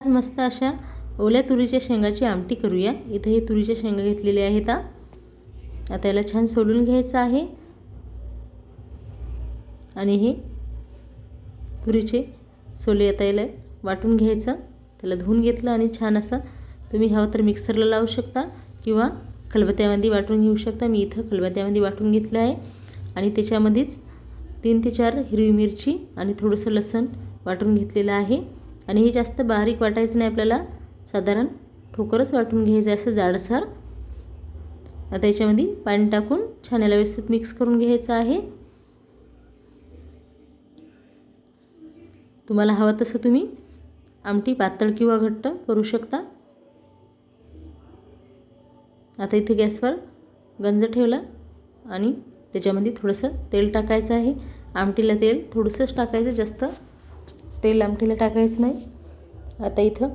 आज मस्त अशा ओल्या तुरीच्या शेंगाची आमटी करूया. इथे हे तुरीच्या शेंगा घेतलेल्या आहेत आता याला छान सोलून घ्यायचं आहे. आणि हे तुरीचे सोले आता याला वाटून घ्यायचं. त्याला धुवून घेतलं आणि छान असं तुम्ही हवं तर मिक्सरला लावू शकता किंवा खलबत्त्यामध्ये वाटून घेऊ शकता. मी इथं खलबत्त्यामध्ये वाटून घेतलं आहे. आणि त्याच्यामध्येच तीन ते चार हिरवी मिरची आणि थोडंसं लसण वाटून घेतलेलं आहे. आणि हे जास्त बारीक वाटायचं नाही आपल्याला. साधारण ठोकरच वाटून घ्यायचं असं जाडसर. आता याच्यामध्ये पाणी टाकून छान याला व्यवस्थित मिक्स करून घ्यायचं आहे. तुम्हाला हवं तसं तुम्ही आमटी पातळ किंवा घट्ट करू शकता. आता इथे गॅसवर गंज ठेवला आणि त्याच्यामध्ये थोडंसं तेल टाकायचं आहे. आमटीला तेल थोडंसंच टाकायचं जास्त तेल आमटीला टाकायचं नाही. आता इथं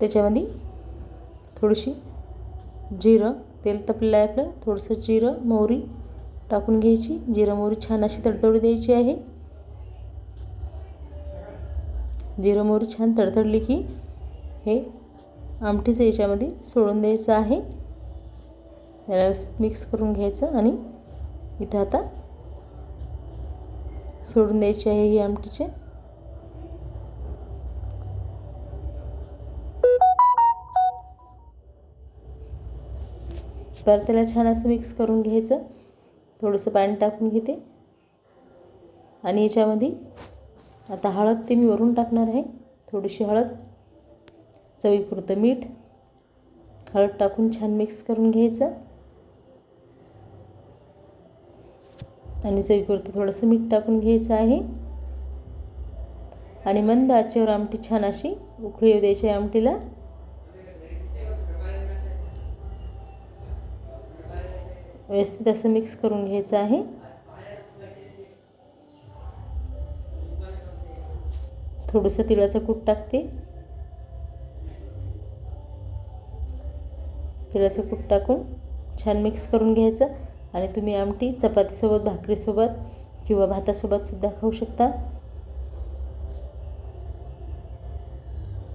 त्याच्यामध्ये थोडीशी जिरं तेल तपलेलं आहे आपलं. थोडंसं जिरं मोहरी टाकून घ्यायची. जिरं मोहरी छान अशी तडतडू द्यायची आहे. जिरं मोहरी छान तडतडली की हे आमटीचं याच्यामध्ये सोडून द्यायचं आहे. त्याला मिक्स करून घ्यायचं आणि इथं आता सोडून द्यायची आहे ही आमटीचे. परत त्याला छान असं मिक्स करून घ्यायचं. थोडंसं पाणी टाकून घेते. आणि याच्यामध्ये आता हळद ते मी वरून टाकणार आहे. थोडीशी हळद चवीपुरतं मीठ हळद टाकून छान मिक्स करून घ्यायचं. आणि चवीपुरतं थोडंसं मीठ टाकून घ्यायचं आहे. आणि मंद आचेवर आमटी छान अशी उकळी येऊ द्यायची आमटीला. व्यवस्थित असं मिक्स करून घ्यायचं आहे. थोडंसं तिळाचं कूट टाकते. तिळाचं कूट टाकून छान मिक्स करून घ्यायचं आणि तुम्ही आमटी चपातीसोबत भाकरीसोबत किंवा भातासोबतसुद्धा खाऊ शकता.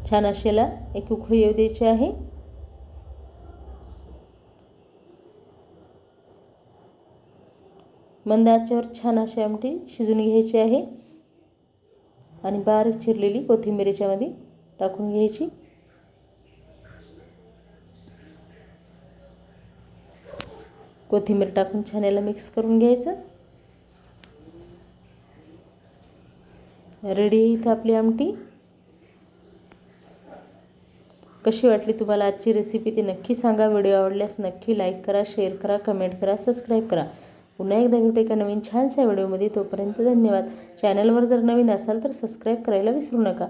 छान अशेला एक उखळी येऊ द्यायची आहे. मंद आचेवर छान अशी आमटी शिजून घ्यायची आहे. आणि बारीक चिरलेली कोथिंबीर याच्यामध्ये टाकून घ्यायची. कोथिंबीर टाकून छान याला मिक्स करून घ्यायचं. रेडी आहे इथं आपली आमटी. कशी वाटली तुम्हाला आजची रेसिपी ती नक्की सांगा. व्हिडिओ आवडल्यास नक्की लाईक करा शेअर करा कमेंट करा सबस्क्राईब करा. पुन्हा एकदा भेटू एका नवीन छानशा व्हिडिओमध्ये. तोपर्यंत धन्यवाद. चॅनलवर जर नवीन असाल तर सबस्क्राईब करायला विसरू नका.